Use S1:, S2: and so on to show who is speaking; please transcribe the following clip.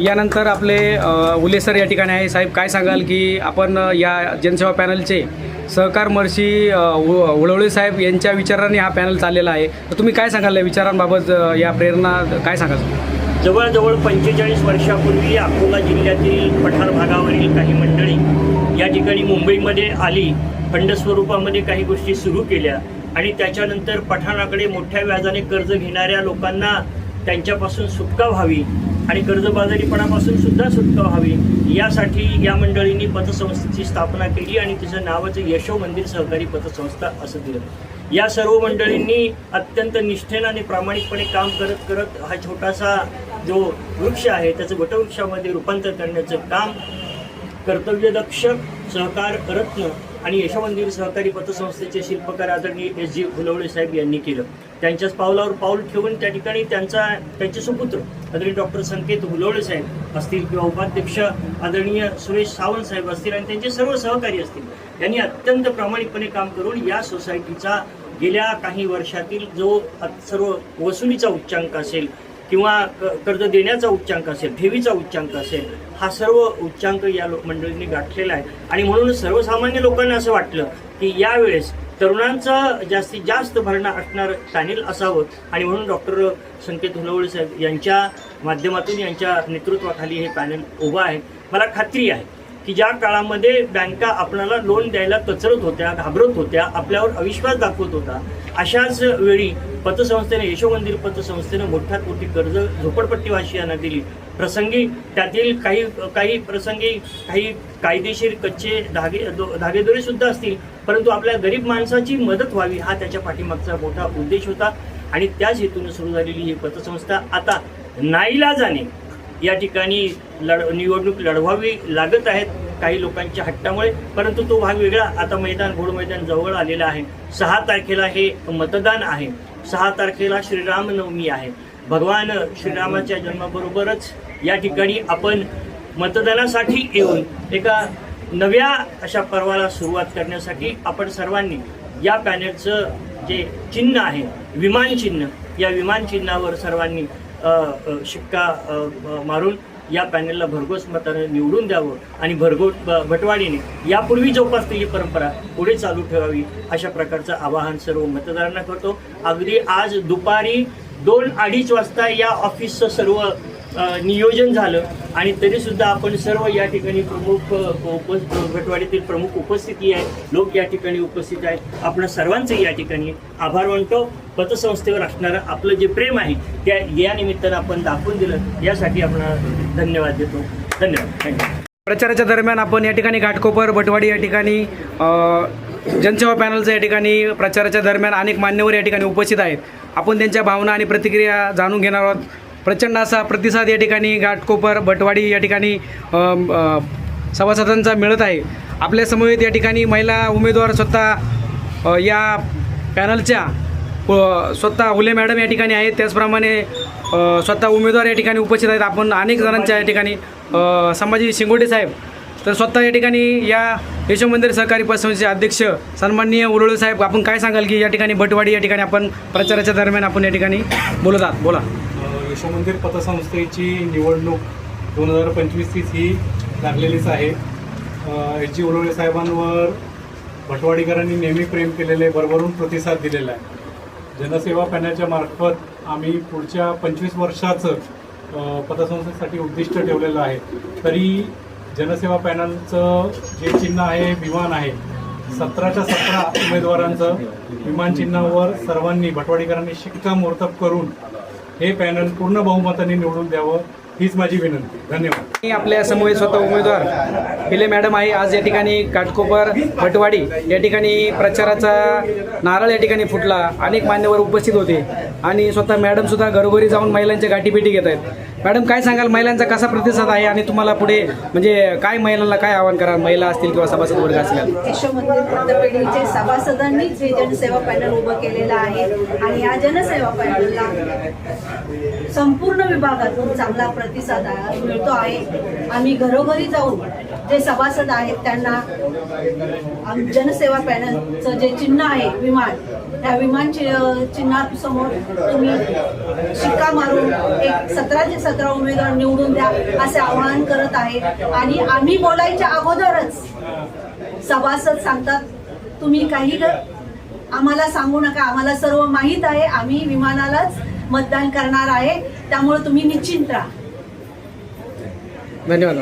S1: यानंतर आपले उले सर या ठिकाणी आहे. साहेब काय सांगाल की आपण या जनसेवा पॅनलचे सहकार महर्षी उळवळे साहेब यांच्या विचाराने हा पॅनल चाललेला आहे. तर तुम्ही काय सांगाल या विचारांबाबत या प्रेरणा काय सांगाल?
S2: जवळजवळ पंचेचाळीस वर्षापूर्वी अकोला जिल्ह्यातील पठार भागावरील काही मंडळी या ठिकाणी मुंबईमध्ये आली फंड स्वरूपामध्ये काही गोष्टी सुरू केल्या आणि त्याच्यानंतर पठाणाकडे मोठ्या व्याजाने कर्ज घेणाऱ्या लोकांना त्यांच्यापासून सुटका व्हावी आणि कर्जबाजारीपणापासून सुद्धा सुटका व्हावी यासाठी या मंडळींनी पतसंस्थेची स्थापना केली आणि तिचं नावाचं यशो मंदिर सहकारी पतसंस्था असं दिलं. या सर्व मंडळींनी अत्यंत निष्ठेनं आणि प्रामाणिकपणे काम करत करत हा छोटासा जो वृक्ष आहे त्याचं वटवृक्षामध्ये रूपांतर करण्याचं काम कर्तव्यदक्ष सहकार रत्न आणि यशोमंदिर सहकारी पतसंस्थेचे शिल्पकार आदरणीय एस जी फुलवळे साहेब यांनी केलं. त्यांच्याच पावलावर पाऊल ठेवून त्या ठिकाणी त्यांचा त्यांचे सुपुत्र आदरणीय डॉक्टर संकेत हुलवडे साहेब असतील किंवा उपाध्यक्ष आदरणीय सुरेश सावंत साहेब असतील आणि त्यांचे सर्व सहकारी असतील यांनी अत्यंत प्रामाणिकपणे काम करून या सोसायटीचा गेल्या काही वर्षातील जो सर्व वसुलीचा उच्चांक असेल किंवा क- कर्ज देण्याचा उच्चांक असेल ठेवीचा उच्चांक असेल हा सर्व उच्चांक या लोकमंडळींनी गाठलेला आहे. आणि म्हणून सर्वसामान्य लोकांना असं वाटलं की यावेळेस तरुणांचा जास्तीत जास्त भरणा असणार पॅनेल असावं. आणि म्हणून डॉक्टर संकेत हुलवळे साहेब यांच्या माध्यमातून यांच्या नेतृत्वाखाली हे पॅनेल उभं आहे. मला खात्री आहे की ज्या काळामध्ये बँका आपल्याला लोन द्यायला कचरत होत्या घाबरत होत्या आपल्यावर अविश्वास दाखवत होता अशाच वेळी पतसंस्थेने यशोमंदिर पतसंस्थेनं मोठ्यात मोठी कर्ज झोपडपट्टीवासियांना दिली. प्रसंगी त्यातील काही काही प्रसंगी काही कायदेशीर कच्चे धागे दो- धागेदोरे सुद्धा असतील परंतु आपल्या गरीब माणसाची मदत व्हावी हा त्याच्या पाठीमागचा मोठा उद्देश होता. आणि त्याच हेतून सुरू झालेली ही पतसंस्था आता नाईलाजाने या ठिकाणी लढ निवडणूक लढवावी लागत आहेत काही लोकांच्या हट्टामुळे परंतु तो भाग वेगळा. आता मैदान घोड मैदान जवळ आलेला आहे. सहा तारखेला हे मतदान आहे. सहा तारखेला श्रीरामनवमी आहे. भगवान श्रीरामाच्या जन्माबरोबरच या ठिकाणी आपण मतदानासाठी येऊन एका नव्या अशा पर्वाला सुरुवात करण्यासाठी आपण सर्वांनी या पॅनेलचं जे चिन्ह आहे विमान चिन्ह या विमान चिन्हावर सर्वांनी शिक्का मारून या पॅनेलला भरघोस मताने निवडून द्यावं आणि भरघोस भटवाडीने यापूर्वी जोपासलेली परंपरा पुढे चालू ठेवावी अशा प्रकारचं आवाहन सर्व मतदारांना करतो. अगदी आज दुपारी दोन अडीच वाजता या ऑफिसचं सर्व नियोजन झालं आणि तरीसुद्धा आपण सर्व या ठिकाणी प्रमुख उप भटवाडीतील प्रमुख उपस्थिती आहे. लोक या ठिकाणी उपस्थित आहेत. आपण सर्वांचे या ठिकाणी आभार मानतो. पतसंस्थेवर असणारं आपलं जे प्रेम आहे त्या या निमित्तानं आपण दाखवून दिलं. यासाठी आपण धन्यवाद देतो. धन्यवाद. थँक्यू.
S1: प्रचाराच्या दरम्यान आपण या ठिकाणी घाटकोपर बटवाडी या ठिकाणी जनसेवा पॅनलचं या ठिकाणी प्रचाराच्या दरम्यान अनेक मान्यवर या ठिकाणी उपस्थित आहेत. आपण त्यांच्या भावना आणि प्रतिक्रिया जाणून घेणार आहोत. प्रचंड असा प्रतिसाद या ठिकाणी घाटकोपर बटवाडी या ठिकाणी सभासदांचा मिळत आहे. आपल्या समवेत या ठिकाणी महिला उमेदवार स्वतः या पॅनलच्या स्वतः उले मॅडम या ठिकाणी आहेत. त्याचप्रमाणे स्वतः उमेदवार या ठिकाणी उपस्थित आहेत. आपण अनेक जणांच्या या ठिकाणी संभाजी शिंगोटे साहेब. तर स्वतः या ठिकाणी या यशोमंदिर सहकारी पतसंस्थेचे अध्यक्ष सन्माननीय उरुळे साहेब आपण काय सांगाल की या ठिकाणी भटवाडी या ठिकाणी आपण प्रचाराच्या दरम्यान आपण या ठिकाणी बोलत आहात? बोला.
S3: अ, पतसंस्थेची निवडणूक दोन हजार पंचवीस तीस ही लागलेलीच आहे. एच जी उलवळे साहेबांवर भटवाडीकरांनी नेहमी प्रेम केलेले भरभरून प्रतिसाद दिलेला आहे. जनसेवा पॅनलच्या मार्फत आम्ही पुढच्या पंचवीस वर्षाचं पतसंस्थेसाठी उद्दिष्ट ठेवलेलं आहे. तरी जनसेवा पॅनलचं जे चिन्ह आहे विमान आहे सतराच्या सतरा उमेदवारांचं विमान चिन्हावर सर्वांनी भटवाडीकरांनी शिक्कामोर्तब करून हे पॅनल पूर्ण बहुमताने निवडून द्यावं हीच माझी विनंती. धन्यवाद.
S1: मी आपल्यासमोर स्वतः उमेदवार पिले मॅडम आहे. आज या ठिकाणी काटकोपर भटवाडी या ठिकाणी प्रचाराचा नारळ या ठिकाणी फुटला. अनेक मान्यवर उपस्थित होते. आणि स्वतः मॅडमसुद्धा घरोघरी जाऊन महिलांच्या गाठीभेटी घेत आहेत. मॅडम काय सांगाल? महिलांचा कसा प्रतिसाद आहे आणि तुम्हाला पुढे म्हणजे काय महिलांना काय आवाहन करा? महिला असतील किंवा सभासद वर्ग असतील
S4: यशोमंदिर वृत्तपेढीचे सभासदांनीच हे जनसेवा पॅनल उभं केलेलं आहे आणि या जनसेवा पॅनलला संपूर्ण विभागातून चांगला प्रतिसाद आहे- मिळतो आहे. आम्ही घरोघरी जाऊन जे सभासद आहेत त्यांना आम- जनसेवा पॅनलचं जे चिन्ह आहे विमान त्या विमान चिन्हासमोर तुम्ही शिक्का मारून एक सतराचे सतरा उमेदवार निवडून द्या असे आवाहन करत आहे आणि आम्ही बोलायच्या अगोदरच सभासद सांगतात तुम्ही काही आम्हाला सांगू नका आम्हाला सर्व माहीत आहे आम्ही विमानालाच मतदान करणार आहे त्यामुळे तुम्ही निश्चिंत राहा.
S1: धन्यवाद.